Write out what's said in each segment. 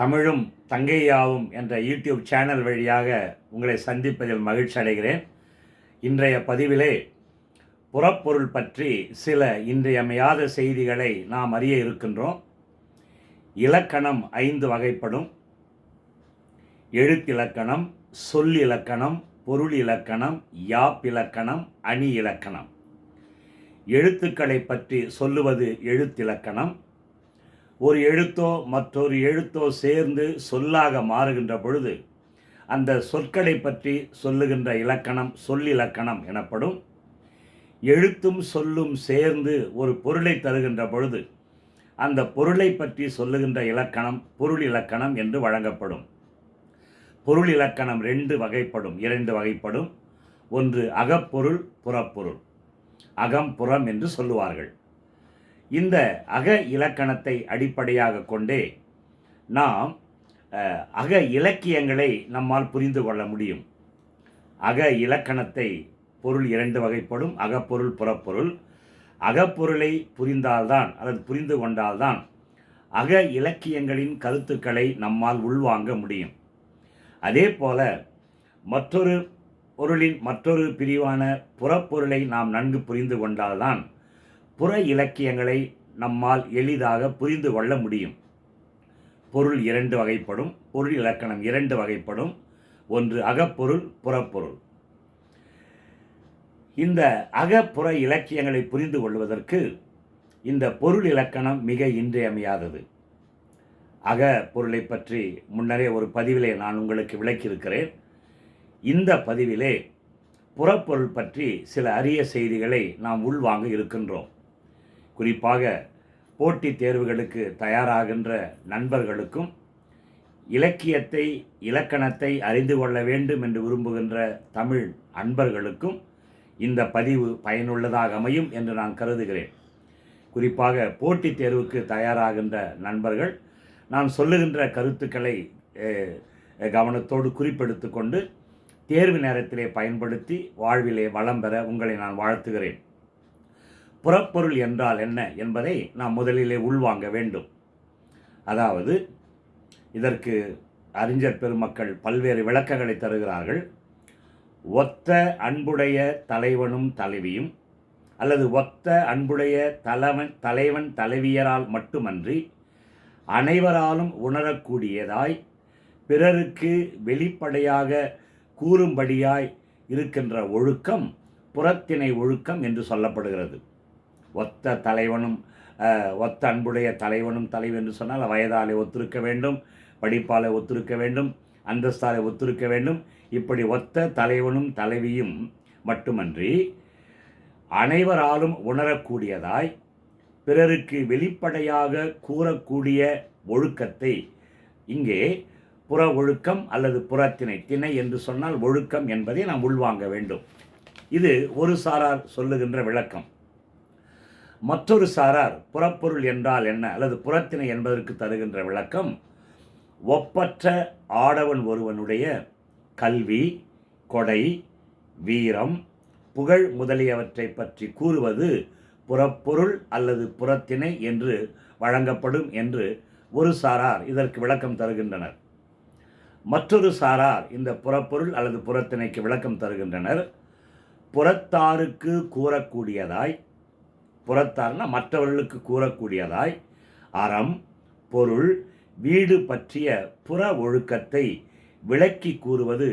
தமிழும் தங்கையாவும் என்ற YouTube channel வழியாக உங்களை சந்திப்பதில் மகிழ்ச்சி அடைகிறேன். இன்றைய பதிவிலே புறப்பொருள் பற்றி சில இன்றியமையாத செய்திகளை நாம் அறிய இருக்கின்றோம். இலக்கணம் ஐந்து வகைப்படும். எழுத்திலக்கணம் சொல் இலக்கணம் பொருள் இலக்கணம் யாப் இலக்கணம் அணி இலக்கணம் எழுத்துக்களை பற்றி சொல்லுவது எழுத்திலக்கணம். ஒரு எழுத்தோ மற்றொரு எழுத்தோ சேர்ந்து சொல்லாக மாறுகின்ற பொழுது அந்த சொற்களை பற்றி சொல்லுகின்ற இலக்கணம் சொல்லிலக்கணம் எனப்படும். எழுத்தும் சொல்லும் சேர்ந்து ஒரு பொருளை தருகின்ற பொழுது அந்த பொருளை பற்றி சொல்லுகின்ற இலக்கணம் பொருள் இலக்கணம் என்று வழங்கப்படும். பொருள் இலக்கணம் ரெண்டு வகைப்படும் இரண்டு வகைப்படும். ஒன்று அகப்பொருள் புறப்பொருள். அகம் புறம் என்று சொல்லுவார்கள். இந்த அக இலக்கணத்தை அடிப்படையாக கொண்டே நாம் அக இலக்கியங்களை நம்மால் புரிந்து கொள்ள முடியும். அக இலக்கணத்தை பொருள் இரண்டு வகைப்படும். அகப்பொருள் புறப்பொருள். அகப்பொருளை புரிந்தால்தான் அல்லது புரிந்து கொண்டால்தான் அக இலக்கியங்களின் கருத்துக்களை நம்மால் உள்வாங்க முடியும். அதே போல மற்றொரு பொருளின் மற்றொரு பிரிவான புறப்பொருளை நாம் நன்கு புரிந்து கொண்டால்தான் புற இலக்கியங்களை நம்மால் எளிதாக புரிந்து கொள்ள முடியும். பொருள் இரண்டு வகைப்படும் பொருள் இலக்கணம் இரண்டு வகைப்படும். ஒன்று அகப்பொருள் புறப்பொருள். இந்த அகப்புற இலக்கியங்களை புரிந்து கொள்வதற்கு இந்த பொருள் இலக்கணம் மிக இன்றியமையாதது. அக பொருளை பற்றி முன்னரே ஒரு பதிவிலே நான் உங்களுக்கு விளக்கியிருக்கிறேன். இந்த பதிவிலே புறப்பொருள் பற்றி சில அரிய செய்திகளை நாம் உள்வாங்க இருக்கின்றோம். குறிப்பாக போட்டித் தேர்வுகளுக்கு தயாராகின்ற நண்பர்களுக்கும் இலக்கியத்தை இலக்கணத்தை அறிந்து கொள்ள வேண்டும் என்று விரும்புகின்ற தமிழ் அன்பர்களுக்கும் இந்த பதிவு பயனுள்ளதாக அமையும் என்று நான் கருதுகிறேன். குறிப்பாக போட்டித் தேர்வுக்கு தயாராகின்ற நண்பர்கள் நான் சொல்லுகின்ற கருத்துக்களை கவனத்தோடு குறிப்பெடுத்து கொண்டு தேர்வு நேரத்திலே பயன்படுத்தி வாழ்விலே வளம் பெற உங்களை நான் வாழ்த்துகிறேன். புறப்பொருள் என்றால் என்ன என்பதை நாம் முதலிலே உள்வாங்க வேண்டும். அதாவது இதற்கு அறிஞர் பெருமக்கள் பல்வேறு விளக்கங்களை தருகிறார்கள். ஒத்த அன்புடைய தலைவனும் தலைவியும் அல்லது ஒத்த அன்புடைய தலைவன் தலைவன் தலைவியரால் மட்டுமன்றி அனைவராலும் உணரக்கூடியதாய் பிறருக்கு வெளிப்படையாக கூறும்படியாய் இருக்கின்ற ஒழுக்கம் புறத்திணை ஒழுக்கம் என்று சொல்லப்படுகிறது. ஒத்த தலைவனும் ஒத்த அன்புடைய தலைவனும் தலைவி என்று சொன்னால் வயதாலே ஒத்திருக்க வேண்டும் படிப்பாலே ஒத்திருக்க வேண்டும் அந்தஸ்தாலே ஒத்திருக்க வேண்டும். இப்படி ஒத்த தலைவனும் தலைவியும் மட்டுமன்றி அனைவராலும் உணரக்கூடியதாய் பிறருக்கு வெளிப்படையாக கூறக்கூடிய ஒழுக்கத்தை இங்கே புற ஒழுக்கம் அல்லது புறத்திணை திணை என்று சொன்னால் ஒழுக்கம் என்பதை நாம் உள்வாங்க வேண்டும். இது ஒரு சாரார் சொல்லுகின்ற விளக்கம். மற்றொரு சாரார் புறப்பொருள் என்றால் என்ன? அல்லது புறத்திணை என்பதற்கு தருகின்ற விளக்கம் ஒப்பற்ற ஆடவன் ஒருவனுடைய கல்வி கொடை வீரம் புகழ் முதலியவற்றை பற்றி கூறுவது புறப்பொருள் அல்லது புறத்திணை என்று வழங்கப்படும் என்று ஒரு சாரார் இதற்கு விளக்கம் தருகின்றனர். மற்றொரு சாரார் இந்த புறப்பொருள் அல்லது புறத்திணைக்கு விளக்கம் தருகின்றனர். புறத்தாருக்கு கூறக்கூடியதாய் புறத்தார்னா மற்றவர்களுக்கு கூறக்கூடியதாய் அறம் பொருள் வீடு பற்றிய புற ஒழுக்கத்தை விளக்கி கூறுவது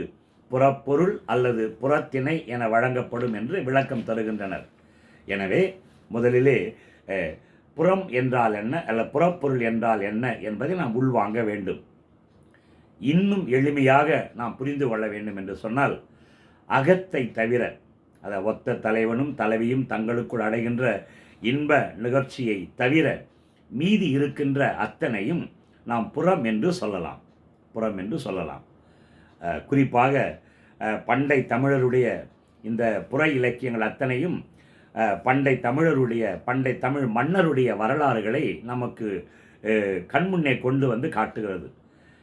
புறப்பொருள் அல்லது புறத்திணை என வழங்கப்படும் என்று விளக்கம் தருகின்றனர். எனவே முதலிலே புறம் என்றால் என்ன அல்ல புறப்பொருள் என்றால் என்ன என்பதை நாம் உள்வாங்க வேண்டும். இன்னும் எளிமையாக நாம் புரிந்து கொள்ள வேண்டும் என்று சொன்னால் அகத்தை தவிர அதை ஒத்த தலைவனும் தலைவியும் தங்களுக்குள் அடைகின்ற இன்ப நிகழ்ச்சியை தவிர மீதி இருக்கின்ற அத்தனையும் நாம் புறம் என்று சொல்லலாம். புறம் என்று சொல்லலாம். குறிப்பாக பண்டை தமிழருடைய இந்த புற இலக்கியங்கள் அத்தனையும் பண்டை தமிழருடைய பண்டை தமிழ் மன்னருடைய வரலாறுகளை நமக்கு கண்முன்னே கொண்டு வந்து காட்டுகிறது.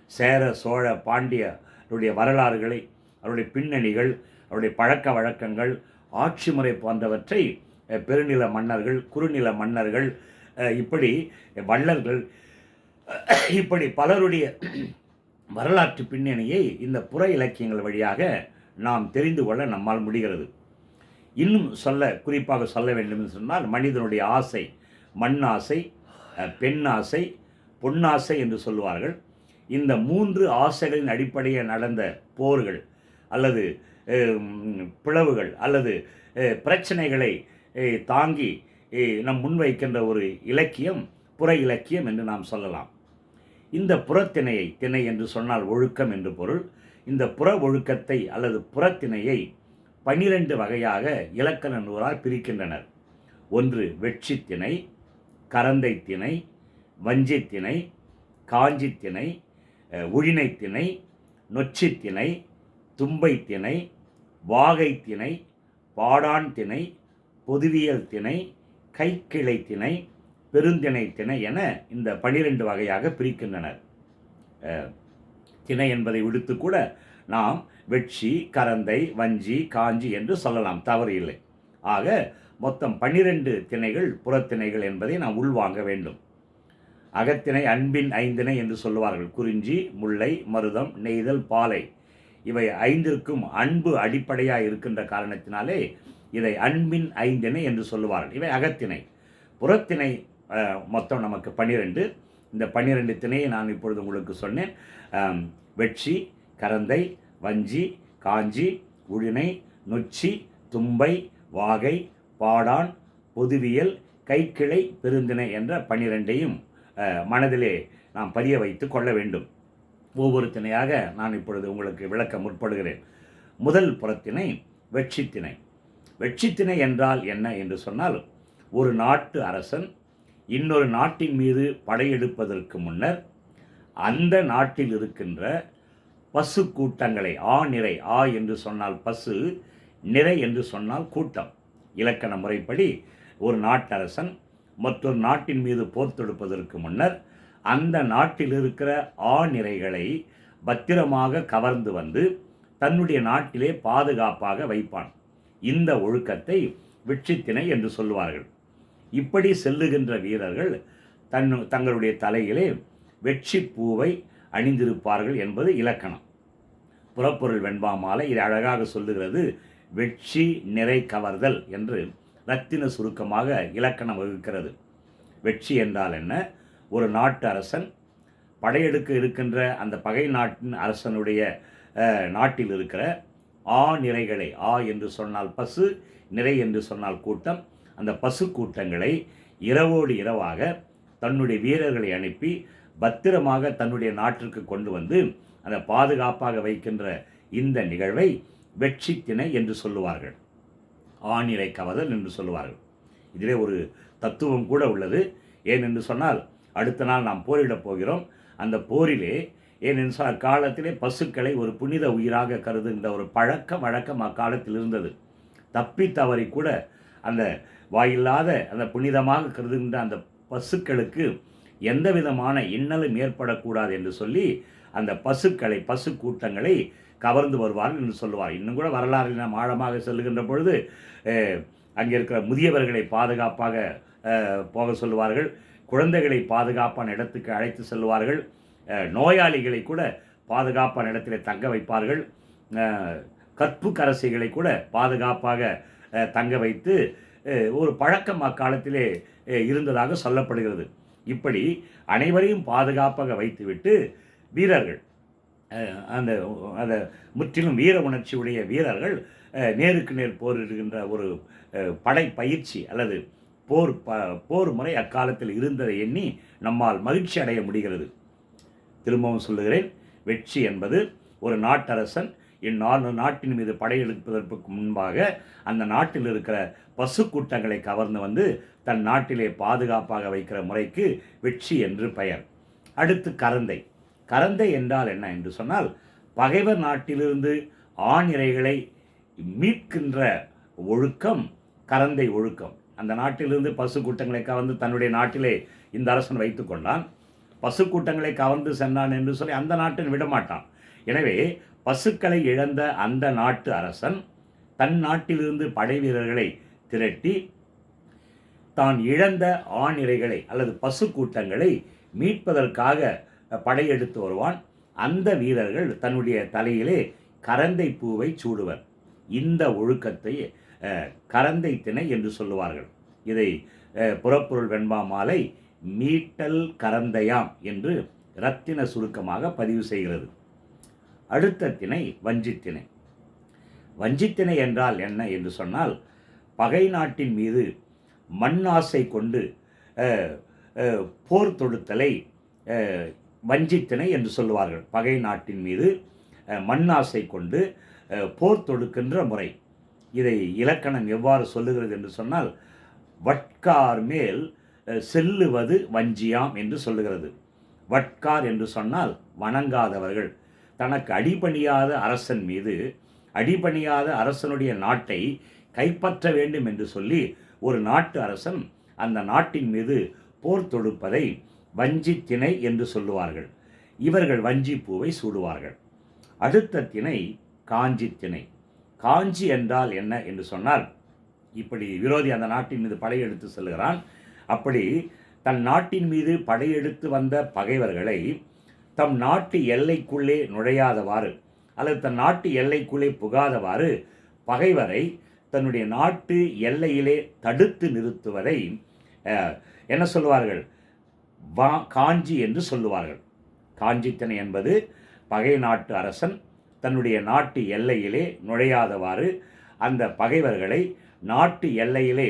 சேர சோழ பாண்டியருடைய வரலாறுகளை அவருடைய பின்னணிகள் அவருடைய பழக்க வழக்கங்கள் ஆட்சி முறை போன்றவற்றை பெருநில மன்னர்கள் குறுநில மன்னர்கள் இப்படி வள்ளல்கள் இப்படி பலருடைய வரலாற்று பின்னணியை இந்த புற இலக்கியங்கள் வழியாக நாம் தெரிந்து கொள்ள நம்மால் முடிகிறது. இன்னும் சொல்ல குறிப்பாக சொல்ல வேண்டும் என்று சொன்னால் மனிதனுடைய ஆசை மண் ஆசை பெண் ஆசை பொன்னாசை என்று சொல்லுவார்கள். இந்த மூன்று ஆசைகளின் அடிப்படையில் நடந்த போர்கள் அல்லது பிளவுகள் அல்லது பிரச்சனைகளை தாங்கி நம் முன்வைக்கின்ற ஒரு இலக்கியம் புற இலக்கியம் என்று நாம் சொல்லலாம். இந்த புறத்திணையை திணை என்று சொன்னால் ஒழுக்கம் என்று பொருள். இந்த புற ஒழுக்கத்தை அல்லது புறத்திணையை பனிரெண்டு வகையாக இலக்கண நூலால் பிரிக்கின்றனர். ஒன்று வெட்சி திணை கரந்தை திணை வஞ்சி திணை காஞ்சி திணை அஹ், உழினை திணை நொச்சி திணை தும்பை திணை வாகை திணை பாடான் திணை பொதுவியல் திணை கைக்கிளை திணை பெருந்திணை திணை என இந்த பனிரெண்டு வகையாக பிரிக்கின்றனர். திணை என்பதை விடுத்து கூட நாம் வெட்சி கரந்தை வஞ்சி காஞ்சி என்று சொல்லலாம் தவறு இல்லை. ஆக மொத்தம் பன்னிரண்டு திணைகள் புறத்திணைகள் என்பதை நாம் உள்வாங்க வேண்டும். அகத்திணை அன்பின் ஐந்திணை என்று சொல்லுவார்கள். குறிஞ்சி முல்லை மருதம் நெய்தல் பாலை. இவை ஐந்திற்கும் அன்பு அடிப்படையாக இருக்கின்ற காரணத்தினாலே இதை அன்பின் ஐந்திணை என்று சொல்லுவார்கள். இவை அகத்திணை. புறத்திணை மொத்தம் நமக்கு பன்னிரெண்டு இந்த பன்னிரெண்டு திணையை நான் இப்பொழுது உங்களுக்கு சொன்னேன். வெட்சி கரந்தை வஞ்சி காஞ்சி உழினை நொச்சி தும்பை வாகை பாடான் பொதுவியல் கைக்கிளை பெருந்திணை என்ற பன்னிரெண்டையும் மனதிலே நாம் பதிய வைத்து கொள்ள வேண்டும். ஒவ்வொரு திணையாக நான் இப்பொழுது உங்களுக்கு விளக்க முற்படுகிறேன். முதல் புறத்திணை வெட்சித்திணை வெட்சித்திணை என்றால் என்ன என்று சொன்னால் ஒரு நாட்டு அரசன் இன்னொரு நாட்டின் மீது படையெடுப்பதற்கு முன்னர் அந்த நாட்டில் இருக்கின்ற பசு கூட்டங்களை ஆ நிறை ஆ என்று சொன்னால் பசு நிறை என்று சொன்னால் கூட்டம். இலக்கண முறைப்படி ஒரு நாட்டரசன் மற்றொரு நாட்டின் மீது போர் தொடுப்பதற்கு முன்னர் அந்த நாட்டில் இருக்கிற ஆ நிறைகளை பத்திரமாக கவர்ந்து வந்து தன்னுடைய நாட்டிலே பாதுகாப்பாக வைப்பான். இந்த ஒழுக்கத்தை வெற்றித்திணை என்று சொல்லுவார்கள். இப்படி செல்லுகின்ற வீரர்கள் தன் தங்களுடைய தலையிலே வெற்றி பூவை அணிந்திருப்பார்கள் என்பது இலக்கணம். புறப்பொருள் வெண்பா மாலை இது அழகாக சொல்லுகிறது. வெற்றி நிறை கவர்தல் என்று ரத்தின சுருக்கமாக இலக்கணம் வகுக்கிறது. வெற்றி என்றால் என்ன? ஒரு நாட்டு அரசன் படையெடுக்க இருக்கின்ற அந்த பகை நாட்டின் அரசனுடைய நாட்டில் இருக்கிற ஆ நிறைகளை ஆ என்று சொன்னால் பசு நிறை என்று சொன்னால் கூட்டம். அந்த பசு கூட்டங்களை இரவோடு இரவாக தன்னுடைய வீரர்களை அனுப்பி பத்திரமாக தன்னுடைய நாட்டிற்கு கொண்டு வந்து அந்த பாதுகாப்பாக வைக்கின்ற இந்த நிகழ்வை வெட்சித்திணை என்று சொல்லுவார்கள். ஆணிரை கவதல் என்று சொல்லுவார்கள். இதிலே ஒரு தத்துவம் கூட உள்ளது. ஏன் என்று சொன்னால் அடுத்த நாள் நாம் போரிடப் போகிறோம். அந்த போரிலே ஏனென்று சொன்னால் காலத்திலே பசுக்களை ஒரு புனித உயிராக கருதுகின்ற ஒரு பழக்க வழக்கம் அக்காலத்தில் இருந்தது. தப்பி தவறி கூட அந்த வாயில்லாத அந்த புனிதமாக கருதுகின்ற அந்த பசுக்களுக்கு எந்த விதமான இன்னலும் ஏற்படக்கூடாது என்று சொல்லி அந்த பசுக்களை பசு கூட்டங்களை கவர்ந்து வருவார்கள் என்று சொல்லுவார் இன்னும் கூட வரலாறு நாம் ஆழமாக செல்லுகின்ற பொழுது அங்கே இருக்கிற முதியவர்களை பாதுகாப்பாக போக சொல்லுவார்கள். குழந்தைகளை பாதுகாப்பான இடத்துக்கு அழைத்து செல்வார்கள் நோயாளிகளை கூட பாதுகாப்பான இடத்திலே தங்க வைப்பார்கள். கற்பு கரசைகளை கூட பாதுகாப்பாக தங்க வைத்து ஒரு பழக்கம் அக்காலத்திலே இருந்ததாக சொல்லப்படுகிறது. இப்படி அனைவரையும் பாதுகாப்பாக வைத்துவிட்டு வீரர்கள் அந்த அந்த முற்றிலும் வீர உணர்ச்சியுடைய வீரர்கள் நேருக்கு நேர் போரிடுகின்ற ஒரு படை பயிற்சி அல்லது போர் ப போர் முறை அக்காலத்தில் இருந்ததை எண்ணி நம்மால் மகிழ்ச்சி அடைய முடிகிறது. திரும்பவும் சொல்லுகிறேன் வெற்றி என்பது ஒரு நாட்டரசன் இந்நாலு நாட்டின் மீது படையெடுப்பதற்கு முன்பாக அந்த நாட்டில் இருக்கிற பசு கூட்டங்களை கவர்ந்து வந்து தன் நாட்டிலே பாதுகாப்பாக வைக்கிற முறைக்கு வெற்றி என்று பெயர். அடுத்து கரந்தை. கரந்தை என்றால் என்ன என்று சொன்னால் பகைவர் நாட்டிலிருந்து ஆணிரைகளை மீட்கின்ற ஒழுக்கம் கரந்தை ஒழுக்கம். அந்த நாட்டிலிருந்து பசு கூட்டங்களை கவர்ந்து தன்னுடைய நாட்டிலே இந்த அரசன் வைத்து கொண்டான். பசுக்கூட்டங்களை கவர்ந்து சென்றான் என்று சொல்லி அந்த நாட்டின் விடமாட்டான். எனவே பசுக்களை இழந்த அந்த நாட்டு அரசன் தன் நாட்டிலிருந்து படை வீரர்களை திரட்டி தான் இழந்த ஆணிரைகளை அல்லது பசு கூட்டங்களை மீட்பதற்காக படையெடுத்து வருவான். அந்த வீரர்கள் தன்னுடைய தலையிலே கரந்தை பூவை சூடுவர். இந்த ஒழுக்கத்தை கரந்தை திணை என்று சொல்லுவார்கள். இதை புறப்பொருள் வெண்பா மாலை மீட்டல் கரந்தயாம் என்று இரத்தின சுருக்கமாக பதிவு செய்கிறது. அடுத்த திணை வஞ்சித்திணை. வஞ்சித்திணை என்றால் என்ன என்று சொன்னால் பகை நாட்டின் மீது மண்ணாசை கொண்டு போர் தொடுத்தலை வஞ்சித்திணை என்று சொல்லுவார்கள். பகை நாட்டின் மீது மண்ணாசை கொண்டு போர் தொடுக்கின்ற முறை. இதை இலக்கணம் எவ்வாறு சொல்லுகிறது என்று சொன்னால் வட்கார் மேல் செல்லுவது வஞ்சியாம் என்று சொல்லுகிறது. வட்கார் என்று சொன்னால் வணங்காதவர்கள். தனக்கு அடிபணியாத அரசன் மீது அடிபணியாத அரசனுடைய நாட்டை கைப்பற்ற வேண்டும் என்று சொல்லி ஒரு நாட்டு அரசன் அந்த நாட்டின் மீது போர் தொடுப்பதை வஞ்சி திணை என்று சொல்லுவார்கள். இவர்கள் வஞ்சி பூவை சூடுவார்கள். அடுத்த திணை காஞ்சி திணை காஞ்சி என்றால் என்ன என்று சொன்னால் இப்படி விரோதி அந்த நாட்டின் மீது படையெடுத்து செல்கிறான் அப்படி தன் நாட்டின் மீது படையெடுத்து வந்த பகைவர்களை தம் நாட்டு எல்லைக்குள்ளே நுழையாதவாறு அல்லது தன் நாட்டு எல்லைக்குள்ளே புகாதவாறு பகைவரை தன்னுடைய நாட்டு எல்லையிலே தடுத்து நிறுத்துவதை என்ன சொல்லுவார்கள்? வா காஞ்சி என்று சொல்லுவார்கள். காஞ்சித்தனை என்பது பகை நாட்டு அரசன் தன்னுடைய நாட்டு எல்லையிலே நுழையாதவாறு அந்த பகைவர்களை நாட்டு எல்லையிலே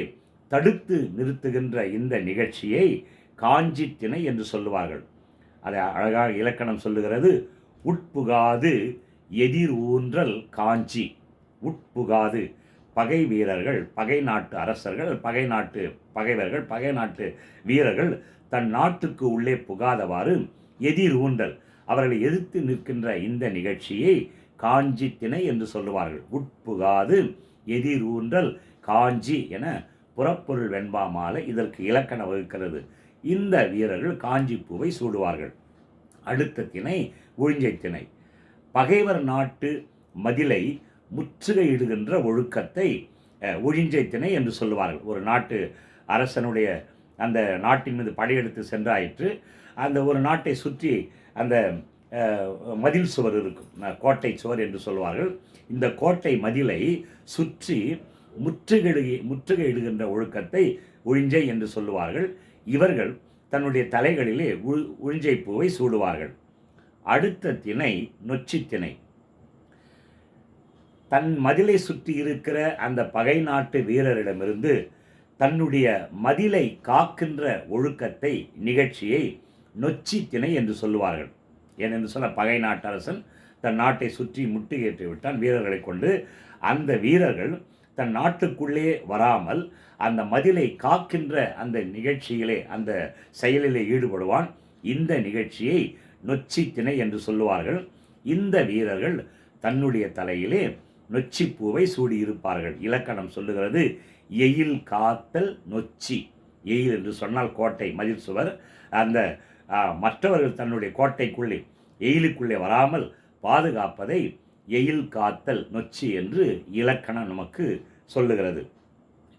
தடுத்து நிறுத்துகின்ற இந்த நிகழ்ச்சியை காஞ்சி திணை என்று சொல்லுவார்கள். அதை அழகாக இலக்கணம் சொல்லுகிறது. உட்புகாது எதிர் ஊன்றல் காஞ்சி. உட்புகாது பகை வீரர்கள் பகை நாட்டு அரசர்கள் பகை நாட்டு பகைவர்கள் பகை நாட்டு வீரர்கள் தன் நாட்டுக்கு உள்ளே புகாதவாறு எதிர் ஊன்றல் அவர்களை எதிர்த்து நிற்கின்ற இந்த நிகழ்ச்சியை காஞ்சி திணை என்று சொல்லுவார்கள். உட்புகாது எதிர் ஊன்றல் காஞ்சி என புறப்பொருள் வெண்பா மாலை இதற்கு இலக்கணம் வகுக்கிறது. இந்த வீரர்கள் காஞ்சி பூவை சூடுவார்கள். அடுத்த திணை உழிஞ்சை திணை. பகைவர் நாட்டு மதிலை முற்றுகையிடுகின்ற ஒழுக்கத்தை ஒழிஞ்சை திணை என்று சொல்லுவார்கள். ஒரு நாட்டு அரசனுடைய அந்த நாட்டின் மீது படையெடுத்து சென்றாயிற்று. அந்த ஒரு நாட்டை சுற்றி அந்த மதில் சுவர் இருக்கும். கோட்டை சுவர் என்று சொல்வார்கள் இந்த கோட்டை மதிலை சுற்றி முற்றுகையிடு முற்றுகையிடுகின்ற ஒழுக்கத்தை உழிஞ்சை என்று சொல்லுவார்கள். இவர்கள் தன்னுடைய தலைகளிலே உழிஞ்சை பூவை சூடுவார்கள். அடுத்த திணை நொச்சி திணை. தன் மதிலை சுற்றி இருக்கிற அந்த பகை நாட்டு வீரரிடமிருந்து தன்னுடைய மதிலை காக்கின்ற ஒழுக்கத்தை நிகழ்ச்சியை நொச்சி திணை என்று சொல்லுவார்கள். ஏனென்று சொன்ன பகை நாட்டரசன் தன் நாட்டை சுற்றி முட்டுகேற்றி விட்டான். வீரர்களை கொண்டு அந்த வீரர்கள் தன் நாட்டுக்குள்ளே வராமல் அந்த மதிலை காக்கின்ற அந்த நிகழ்ச்சியிலே அந்த செயலிலே ஈடுபடுவான். இந்த நிகழ்ச்சியை நொச்சி திணை என்று சொல்லுவார்கள். இந்த வீரர்கள் தன்னுடைய தலையிலே நொச்சி பூவை சூடியிருப்பார்கள். இலக்கணம் சொல்லுகிறது எயில் காத்தல் நொச்சி. எயில் என்று சொன்னால் கோட்டை மதில் சுவர். அந்த மற்றவர்கள் தன்னுடைய கோட்டைக்குள்ளே எயிலுக்குள்ளே வராமல் பாதுகாப்பதை எயில் காத்தல் நொச்சி என்று இலக்கணம் நமக்கு சொல்லுகிறது.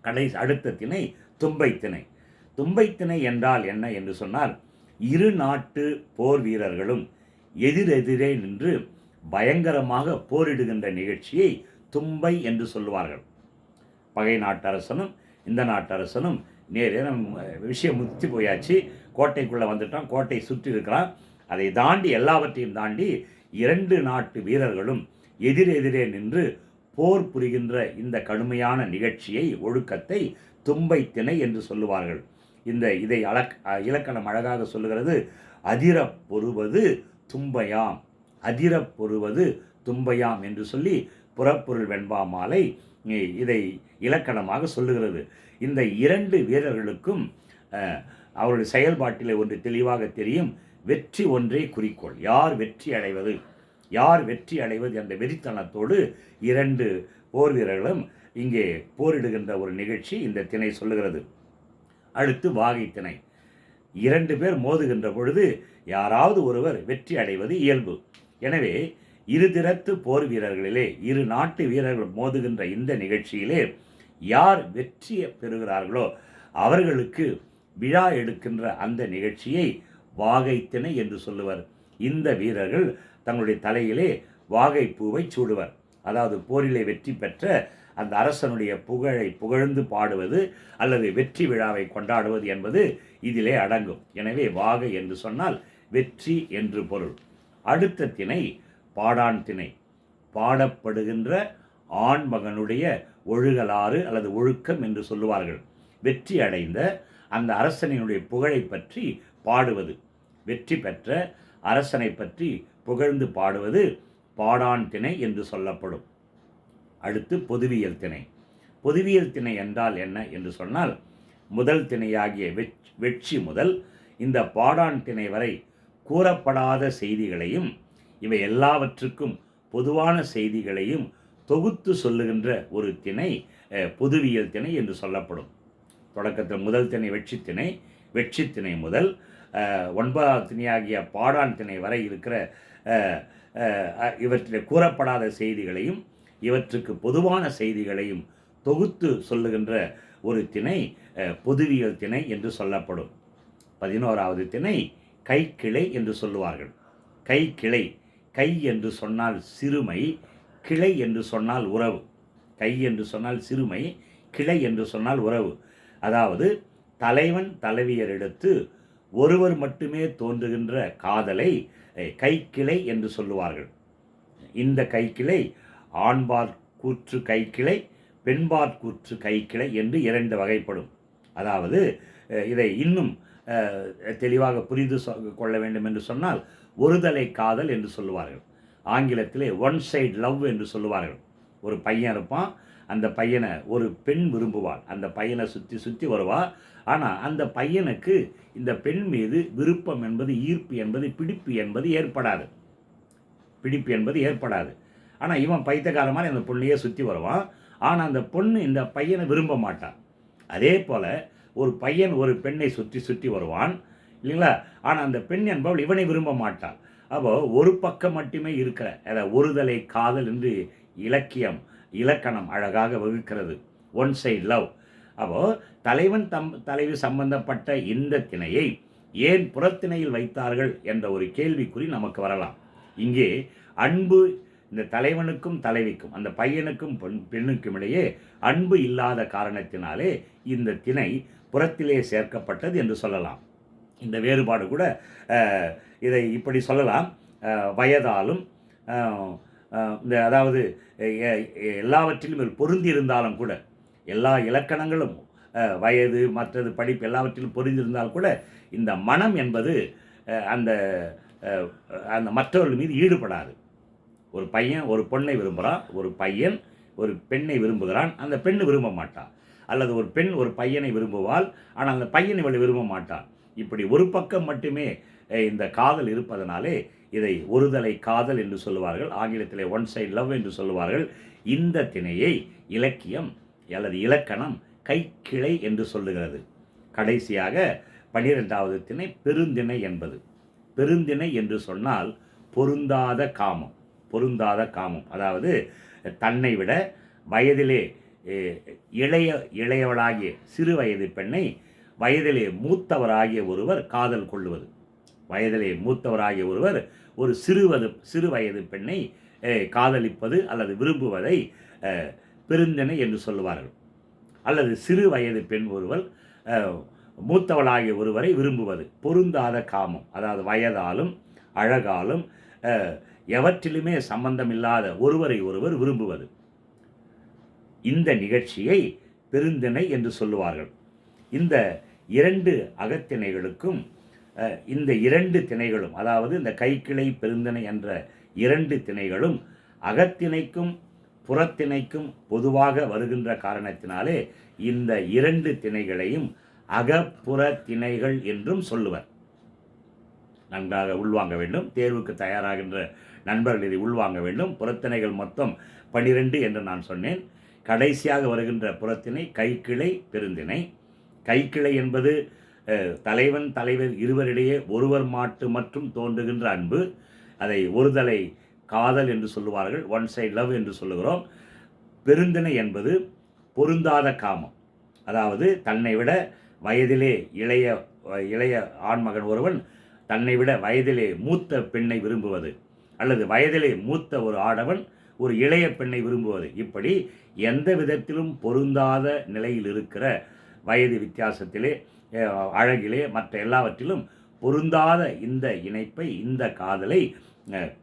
கடைசி அடுத்த திணை தும்பை திணை. தும்பை திணை என்றால் என்ன என்று சொன்னால் இரு நாட்டு போர் வீரர்களும் எதிரெதிரே நின்று பயங்கரமாக போரிடுகின்ற நிகழ்ச்சியை தும்பை என்று சொல்லுவார்கள். பகை நாட்டரசனும் இந்த நாட்டரசனும் நேரே நம்ம விஷயம் முத்தி போயாச்சு. கோட்டைக்குள்ளே வந்துட்டான் கோட்டை சுற்றி இருக்கிறான். அதை தாண்டி எல்லாவற்றையும் தாண்டி இரண்டு நாட்டு வீரர்களும் எதிரெதிரே நின்று போர் புரிகின்ற இந்த கடுமையான நிகழ்ச்சியை ஒழுக்கத்தை தும்பை திணை என்று சொல்லுவார்கள். இந்த இதை அலக் இலக்கணம் அழகாக சொல்லுகிறது அதிரப் பொறுவது தும்பையாம் அதிரப் பொறுவது தும்பையாம் என்று சொல்லி புறப்பொருள் வெண்பா மாலை இதை இலக்கணமாக சொல்லுகிறது. இந்த இரண்டு வீரர்களுக்கும் அவருடைய செயல்பாட்டிலே ஒன்று தெளிவாக தெரியும் வெற்றி ஒன்றே குறிக்கோள் யார் வெற்றி அடைவது? யார் வெற்றி அடைவது என்ற வெறித்தனத்தோடு இரண்டு போர் வீரர்களும் இங்கே போரிடுகின்ற ஒரு நிகழ்ச்சி இந்த திணை சொல்லுகிறது. அடுத்து வாகை திணை. இரண்டு பேர் மோதுகின்ற பொழுது யாராவது ஒருவர் வெற்றி அடைவது இயல்பு. எனவே இரு திறத்து போர் வீரர்களிலே இரு நாட்டு வீரர்கள் மோதுகின்ற இந்த நிகழ்ச்சியிலே யார் வெற்றியை பெறுகிறார்களோ அவர்களுக்கு விழா எடுக்கின்ற அந்த நிகழ்ச்சியை வாகைத்திணை என்று சொல்லுவர். இந்த வீரர்கள் தங்களுடைய தலையிலே வாகை பூவை சூடுவர். அதாவது போரிலே வெற்றி பெற்ற அந்த அரசனுடைய புகழை புகழ்ந்து பாடுவது அல்லது வெற்றி விழாவை கொண்டாடுவது என்பது இதிலே அடங்கும். எனவே வாகை என்று சொன்னால் வெற்றி என்று பொருள். அடுத்த திணை பாடான் திணை. பாடப்படுகின்ற ஆண் மகனுடைய ஒழுகலாறு அல்லது ஒழுக்கம் என்று சொல்லுவார்கள். வெற்றி அடைந்த அந்த அரசனினுடைய புகழை பற்றி பாடுவது. வெற்றி பெற்ற அரசனை பற்றி புகழ்ந்து பாடுவது பாடான் திணை என்று சொல்லப்படும். அடுத்து பொதுவியல் திணை. பொதுவியல் திணை என்றால் என்ன என்று சொன்னால் முதல் திணையாகிய வெச் வெற்றி முதல் இந்த பாடான் திணை வரை கூறப்படாத செய்திகளையும் இவை எல்லாவற்றுக்கும் பொதுவான செய்திகளையும் தொகுத்து சொல்லுகின்ற ஒரு திணை பொதுவியல் திணை என்று சொல்லப்படும். தொடக்கத்தில் முதல் திணை வெற்றி திணை வெற்றி திணை முதல் ஒன்பதாம் ஒன்பதாவது திணையாகிய பாடான் திணை வரை இருக்கிற இவற்றில் கூறப்படாத செய்திகளையும் இவற்றுக்கு பொதுவான செய்திகளையும் தொகுத்து சொல்லுகின்ற ஒரு திணை பொதுவியல் திணை என்று சொல்லப்படும். பதினோராவது திணை கைக்கிளை என்று சொல்லுவார்கள். கை கிளை கை என்று சொன்னால் சிறுமை கிளை என்று சொன்னால் உறவு. கை என்று சொன்னால் சிறுமை கிளை என்று சொன்னால் உறவு. அதாவது தலைவன் தலைவியரிடத்து ஒருவர் மட்டுமே தோன்றுகின்ற காதலை கைக்கிளை என்று சொல்லுவார்கள். இந்த கைக்கிளை ஆண்பார் கூற்று கைக்கிளை பெண்பார் கூற்று கைக்கிளை என்று இரண்டு வகைப்படும். அதாவது இதை இன்னும் தெளிவாக புரிந்து சொ- கொள்ள வேண்டும் என்று சொன்னால் ஒருதலை காதல் என்று சொல்லுவார்கள். ஆங்கிலத்திலே ஒன் சைடு லவ் என்று சொல்லுவார்கள். ஒரு பையன் இருப்பான் அந்த பையனை ஒரு பெண் விரும்புவாள். அந்த பையனை சுற்றி சுற்றி வருவாள் ஆனால் அந்த பையனுக்கு இந்த பெண் மீது விருப்பம் என்பது ஈர்ப்பு என்பது பிடிப்பு என்பது ஏற்படாது. பிடிப்பு என்பது ஏற்படாது. ஆனால் இவன் பைத்தியக்கார மாதிரி அந்த பொண்ணையே சுற்றி வருவான் ஆனால் அந்த பொண்ணு இந்த பையனை விரும்ப மாட்டான் அதே போல் ஒரு பையன் ஒரு பெண்ணை சுற்றி சுற்றி வருவான். இல்லைங்களா? ஆனால் அந்த பெண் என்பவள் இவனை விரும்ப மாட்டாள் அப்போ ஒரு பக்கம் மட்டுமே இருக்கிற அதை ஒருதலை காதல் என்று இலக்கியம் இலக்கணம் அழகாக வகுக்கிறது. ஒன் சைடு லவ் அப்போ தலைவன் தம் தலைவி சம்பந்தப்பட்ட இந்த திணையை ஏன் புறத்திணையில் வைத்தார்கள் என்ற ஒரு கேள்விக்குறி நமக்கு வரலாம். இங்கே அன்பு இந்த தலைவனுக்கும் தலைவிக்கும் அந்த பையனுக்கும் பெண் பெண்ணுக்கும் இடையே அன்பு இல்லாத காரணத்தினாலே இந்த திணை புறத்திலே சேர்க்கப்பட்டது என்று சொல்லலாம். இந்த வேறுபாடு கூட இதை இப்படி சொல்லலாம். வயதாலும் இந்த அதாவது எல்லாவற்றிலும் இது பொருந்தி இருந்தாலும் கூட எல்லா இலக்கணங்களும் வயது மற்றது படிப்பு எல்லாவற்றிலும் பொருந்திருந்தால் கூட இந்த மனம் என்பது அந்த அந்த மற்றவர்கள் மீது ஈடுபடாது. ஒரு பையன் ஒரு பொண்ணை விரும்புகிறான் ஒரு பையன் ஒரு பெண்ணை விரும்புகிறான் அந்த பெண்ணு விரும்ப மாட்டான் அல்லது ஒரு பெண் ஒரு பையனை விரும்புவாள் ஆனால் அந்த பையன் இவளை விரும்ப மாட்டான். இப்படி ஒரு பக்கம் மட்டுமே இந்த காதல் இருப்பதனாலே இதை ஒருதலை காதல் என்று சொல்லுவார்கள் ஆங்கிலத்திலே ஒன் சைடு லவ் என்று சொல்லுவார்கள். இந்த திணையை இலக்கியம் அல்லது இலக்கணம் கைக்கிளை என்று சொல்லுகிறது. கடைசியாக பனிரெண்டாவது திணை பெருந்திணை என்பது. பெருந்திணை என்று சொன்னால் பொருந்தாத காமம் பொருந்தாத காமம். அதாவது தன்னை விட வயதிலே இளைய இளையவளாகிய சிறு வயது பெண்ணை வயதிலே மூத்தவராகிய ஒருவர் காதல் கொள்ளுவது வயதிலே மூத்தவராகிய ஒருவர் ஒரு சிறுவது சிறு வயது பெண்ணை காதலிப்பது அல்லது விரும்புவதை அஹ், பெருந்திணை என்று சொல்லுவார்கள். அல்லது சிறு வயது பெண் ஒருவர் மூத்தவளாகிய ஒருவரை விரும்புவது. பொருந்தாத காமம் அதாவது வயதாலும் அழகாலும் எவற்றிலுமே சம்பந்தமில்லாத ஒருவரை ஒருவர் விரும்புவது. இந்த நிகழ்ச்சியை பெருந்திணை என்று சொல்லுவார்கள். இந்த இரண்டு அகத்திணைகளுக்கும் இந்த இரண்டு திணைகளும் அதாவது இந்த கைக்கிளை பெருந்திணை என்ற இரண்டு திணைகளும் அகத்திணைக்கும் புறத்திணைக்கும் பொதுவாக வருகின்ற காரணத்தினாலே இந்த இரண்டு திணைகளையும் அகப்புற திணைகள் என்றும் சொல்லுவர். நன்றாக உள்வாங்க வேண்டும். தேர்வுக்கு தயாராகின்ற நண்பர்கள் இதை உள்வாங்க வேண்டும். புறத்திணைகள் மொத்தம் பனிரெண்டு என்று நான் சொன்னேன். கடைசியாக வருகின்ற புறத்திணை கைக்கிளை பெருந்திணை. கைக்கிளை என்பது தலைவன் தலைவர் இருவரிடையே ஒருவர் மாட்டு மற்றும் தோன்றுகின்ற அன்பு. அதை ஒருதலை காதல் என்று சொல்லுவார்கள் ஒன் சைட் லவ் என்று சொல்லுகிறோம். பெருந்தினை என்பது பொருந்தாத காமம். அதாவது தன்னை விட வயதிலே இளைய இளைய ஆண்மகன் ஒருவன் தன்னை விட வயதிலே மூத்த பெண்ணை விரும்புவது அல்லது வயதிலே மூத்த ஒரு ஆடவன் ஒரு இளைய பெண்ணை விரும்புவது. இப்படி எந்த விதத்திலும் பொருந்தாத நிலையில் இருக்கிற வயது வித்தியாசத்திலே அழகிலே மற்ற எல்லாவற்றிலும் பொருந்தாத இந்த இணைப்பை இந்த காதலை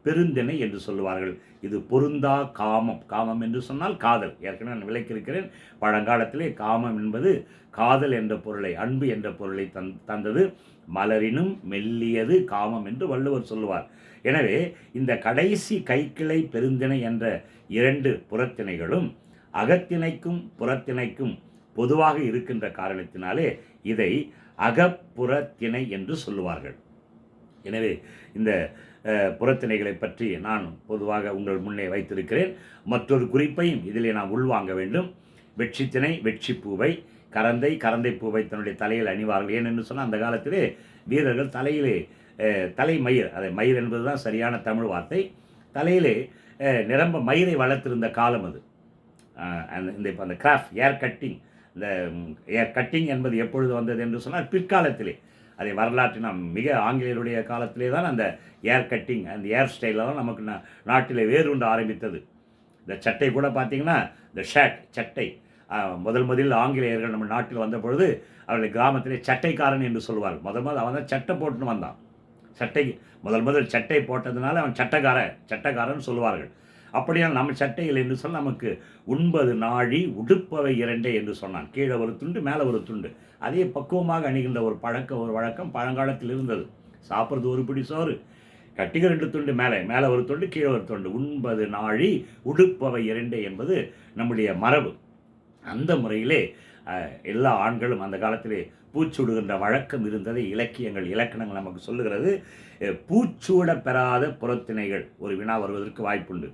பெருந்திணை என்று சொல்லுவார்கள். இது பொருந்தா காமம். காமம் என்று சொன்னால் காதல். ஏற்கனவே நான் விளக்கியிருக்கிறேன். பழங்காலத்திலே காமம் என்பது காதல் என்ற பொருளை அன்பு என்ற பொருளை தந் தந்தது. மலரினும் மெல்லியது காமம் என்று வள்ளுவர் சொல்லுவார். எனவே இந்த கடைசி கைக்கிளை பெருந்திணை என்ற இரண்டு புறத்திணைகளும் அகத்திணைக்கும் புறத்திணைக்கும் பொதுவாக இருக்கின்ற காரணத்தினாலே இதை அகப்புறத்திணை என்று சொல்லுவார்கள். எனவே இந்த புறத்திணைகளை பற்றி நான் பொதுவாக உங்கள் முன்னே வைத்திருக்கிறேன். மற்றொரு குறிப்பையும் இதிலே நாம் உள்வாங்க வேண்டும். வெட்சித்திணை வெட்சி பூவை கரந்தை கரந்தை பூவை தன்னுடைய தலையில் அணிவார்கள். ஏனென்று சொன்னால் அந்த காலத்திலே வீரர்கள் தலையிலே தலை மயிர் அதை மயிர் என்பது தான் சரியான தமிழ் வார்த்தை. தலையிலே நிரம்ப மயிரை வளர்த்திருந்த காலம் அது. அந்த இந்த இப்போ அந்த கிராஃப்ட் ஏர் கட்டிங் இந்த ஏர் கட்டிங் என்பது எப்பொழுது வந்தது என்று சொன்னால் பிற்காலத்திலே. அதை வரலாற்றில் நாம் மிக ஆங்கிலேயருடைய காலத்திலே தான் அந்த ஏர் கட்டிங் அந்த ஏர் ஸ்டைலெல்லாம் நமக்கு நா நாட்டிலே வேறுண்டு ஆரம்பித்தது. இந்த சட்டை கூட பார்த்திங்கன்னா இந்த ஷர்ட் சட்டை. முதல் முதலில் ஆங்கிலேயர்கள் நம்ம நாட்டில் வந்த பொழுது அவர்களை கிராமத்திலே சட்டைக்காரன் என்று சொல்வார் முதல் முதல் அவன் தான் சட்டை போட்டுன்னு வந்தான். சட்டை முதல் முதல் சட்டை போட்டதுனால அவன் சட்டக்காரன் சட்டைக்காரன் சொல்லுவார்கள். அப்படியால் நம்ம சட்டைகள் என்று சொன்னால் நமக்கு உண்பது நாழி உடுப்பவை இரண்டே என்று சொன்னான். கீழே ஒரு துண்டு மேலே ஒரு துண்டு. அதே பக்குவமாக அணிகின்ற ஒரு பழக்கம் ஒரு வழக்கம் பழங்காலத்தில் இருந்தது. சாப்பிட்றது ஒரு பிடி சோறு. கட்டிக ரெண்டு துண்டு மேலே மேலே ஒரு துண்டு கீழே ஒரு துண்டு. உண்பது நாழி உடுப்பவை இரண்டே என்பது நம்முடைய மரபு. அந்த முறையிலே எல்லா ஆண்களும் அந்த காலத்திலே பூச்சூடுகின்ற வழக்கம் இருந்ததை இலக்கியங்கள் இலக்கணங்கள் நமக்கு சொல்லுகிறது. பூச்சூட பெறாத புறத்திணைகள் ஒரு வினா வருவதற்கு வாய்ப்புண்டு.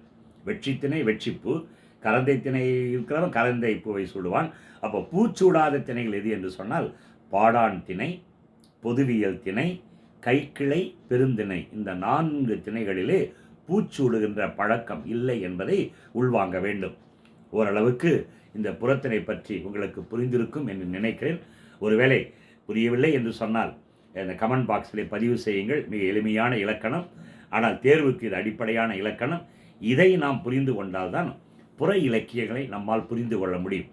வெற்றித்திணை வெற்றிப்பூ. கரந்தை திணை இருக்கிறவன் கரந்தை பூவை சூடுவான். அப்போ பூச்சூடாத திணைகள் எது என்று சொன்னால் பாடான் திணை பொதுவியல் திணை கைக்கிளை பெருந்திணை. இந்த நான்கு திணைகளிலே பூச்சூடுகின்ற பழக்கம் இல்லை என்பதை உள்வாங்க வேண்டும். ஓரளவுக்கு இந்த புறத்தினை பற்றி உங்களுக்கு புரிந்திருக்கும் என்று நினைக்கிறேன். ஒருவேளை புரியவில்லை என்று சொன்னால் இந்த கமெண்ட் பாக்ஸிலே பதிவு செய்யுங்கள். மிக எளிமையான இலக்கணம். ஆனால் தேர்வுக்கு இது அடிப்படையான இலக்கணம். இதை நாம் புரிந்து கொண்டால்தான் புற இலக்கியங்களை நம்மால் புரிந்து கொள்ள முடியும்.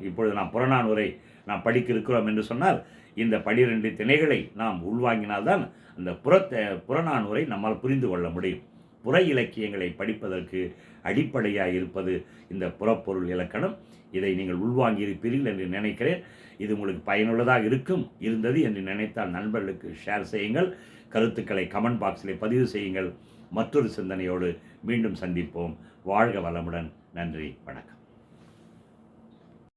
இப்பொழுது நாம் புறநானூரை நாம் படிக்க இருக்கிறோம் என்று சொன்னால் இந்த பனிரெண்டு திணைகளை நாம் உள்வாங்கினால்தான் அந்த புறத்த புறநானூரை நம்மால் புரிந்து கொள்ள முடியும். புற இலக்கியங்களை படிப்பதற்கு அடிப்படையாக இருப்பது இந்த புறப்பொருள் இலக்கணம். இதை நீங்கள் உள்வாங்கி இருப்பீர்கள் என்று நினைக்கிறேன். இது உங்களுக்கு பயனுள்ளதாக இருக்கும் இருந்தது என்று நினைத்தால் நண்பர்களுக்கு ஷேர் செய்யுங்கள். கருத்துக்களை கமெண்ட் பாக்ஸில் பதிவு செய்யுங்கள். மற்றொரு சிந்தனையோடு மீண்டும் சந்திப்போம். வாழ்க வளமுடன். நன்றி. வணக்கம்.